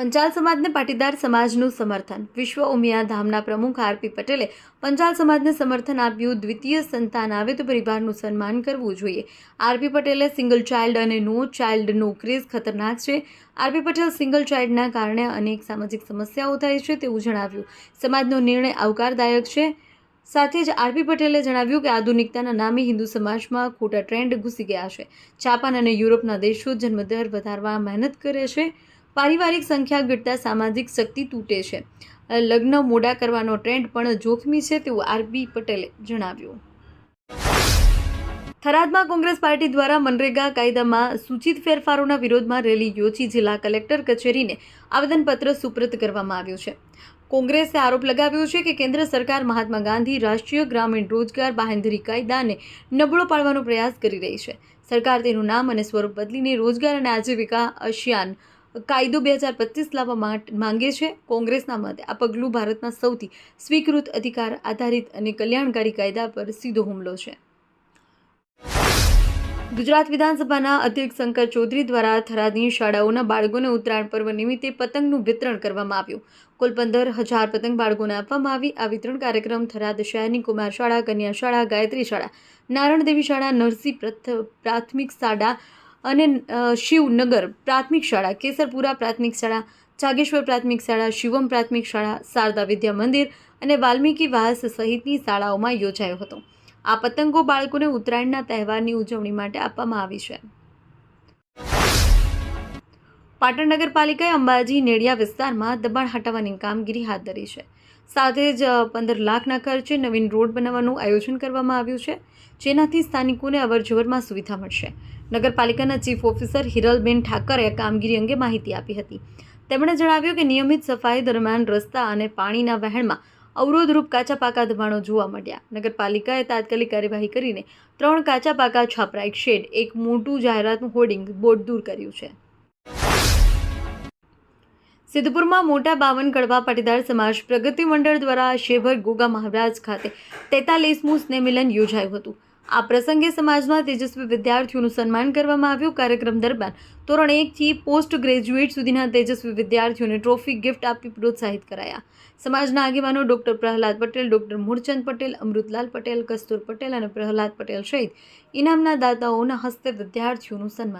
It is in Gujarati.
પંચાલ સમાજને પાટીદાર સમાજનું સમર્થન. વિશ્વ ઉમિયા ધામના પ્રમુખ આરપી પટેલે પંચાલ સમાજને સમર્થન આપ્યું. દ્વિતીય સંતાન આવે તો પરિવારનું સન્માન કરવું જોઈએ. આરપી પટેલે સિંગલ ચાઇલ્ડ અને નો ચાઇલ્ડનો ક્રેઝ ખતરનાક છે. આરપી પટેલ સિંગલ ચાઇલ્ડના કારણે અનેક સામાજિક સમસ્યાઓ થાય છે તેવું જણાવ્યું. સમાજનો નિર્ણય આવકારદાયક છે. સાથે જ આરપી પટેલે જણાવ્યું કે આધુનિકતાના નામે હિન્દુ સમાજમાં ખોટા ટ્રેન્ડ ઘૂસી ગયા છે. જાપાન અને યુરોપના દેશો જન્મદર વધારવા મહેનત કરે છે. પારિવારિક સંખ્યા ઘટતા સામાજિક શક્તિ તૂટે છે. લગ્ન મોડા કરવાનો ટ્રેન્ડ પણ જોખમી છે તેવું આરબી પટેલે જણાવ્યું. થરાદમાં કોંગ્રેસ પાર્ટી દ્વારા મનરેગા કાયદામાં સૂચિત ફેરફારોના વિરોધમાં રેલી યોજી જિલ્લા કલેક્ટર કચેરીને આવેદનપત્ર સુપ્રત કરવામાં આવ્યું છે. કોંગ્રેસે આરોપ લગાવ્યો છે કે કેન્દ્ર સરકાર મહાત્મા ગાંધી રાષ્ટ્રીય ગ્રામીણ રોજગાર બાહેંધરી કાયદાને નબળો પાડવાનો પ્રયાસ કરી રહી છે. સરકાર તેનું નામ અને સ્વરૂપ બદલીને રોજગાર અને આજીવિકા અશિયાન કાયદો બે હજાર પચીસ લાવવા માંગે છે. કોંગ્રેસના મતે આ પગલું ભારતના સૌથી સ્વીકૃત અધિકાર આધારિત અને કલ્યાણકારી કાયદા પર સીધો હુમલો છે. ગુજરાત વિધાનસભાના અધ્યક્ષ શંકર ચૌધરી દ્વારા થરાદની શાળાઓના બાળકોને ઉત્તરાયણ પર્વ નિમિત્તે પતંગનું વિતરણ કરવામાં આવ્યું. કુલ પંદર હજાર પતંગ બાળકોને આપવામાં આવી. આ વિતરણ કાર્યક્રમ થરાદ શહેરની કુમાર શાળા, કન્યા શાળા, ગાયત્રી શાળા, નારણદેવી શાળા, નરસિંહ પ્રથ, પ્રાથમિક શાળા અને શિવનગર પ્રાથમિક શાળા, કેસરપુરા પ્રાથમિક શાળા, જાગેશ્વર પ્રાથમિક શાળા, શિવમ પ્રાથમિક શાળા, શારદા વિદ્યા મંદિર અને વાલ્મીકી વાસ સહિતની શાળાઓમાં યોજાયો હતો. આ પતંગો બાળકોને ઉત્તરાયણના તહેવારની ઉજવણી માટે આપવામાં આવી છે. પાટણ નગરપાલિકાએ અંબાજી નેડિયા વિસ્તારમાં દબાણ હટાવવાની કામગીરી હાથ ધરી છે. સાથે જ પંદર લાખના ખર્ચે નવીન રોડ બનાવવાનું આયોજન કરવામાં આવ્યું છે, જેનાથી સ્થાનિકોને અવરજવરમાં સુવિધા મળશે. નગરપાલિકાના ચીફ ઓફિસર હિરલબેન ઠાકરે કામગીરી અંગે માહિતી આપી હતી. તેમણે જણાવ્યું કે નિયમિત સફાઈ દરમિયાન રસ્તા અને પાણીના વહેણમાં અવરોધરૂપ કાચા પાકા દબાણો જોવા મળ્યા. નગરપાલિકાએ તાત્કાલિક કાર્યવાહી કરીને ત્રણ કાચા પાકા છાપરા, એક શેડ, એક મોટું જાહેરાતનું હોર્ડિંગ બોર્ડ દૂર કર્યું છે. સિદ્ધપુરમાં મોટા બાવન કડવા પાટીદાર સમાજ પ્રગતિ મંડળ દ્વારા શેભર ગોગા મહારાજ ખાતે તેતાલીસમું સ્નેહમિલન યોજાયું હતું. આ પ્રસંગે સમાજના તેજસ્વી વિદ્યાર્થીઓનું સન્માન કરવામાં આવ્યું. કાર્યક્રમ દરમિયાન ધોરણ એકથી પોસ્ટ ગ્રેજ્યુએટ સુધીના તેજસ્વી વિદ્યાર્થીઓને ટ્રોફી ગિફ્ટ આપી પ્રોત્સાહિત કરાયા. સમાજના આગેવાનો ડોક્ટર પ્રહલાદ પટેલ, ડોક્ટર મૂળચંદ પટેલ, અમૃતલાલ પટેલ, કસ્તુર પટેલ અને પ્રહલાદ પટેલ સહિત ઇનામના દાતાઓના હસ્તે વિદ્યાર્થીઓનું સન્માન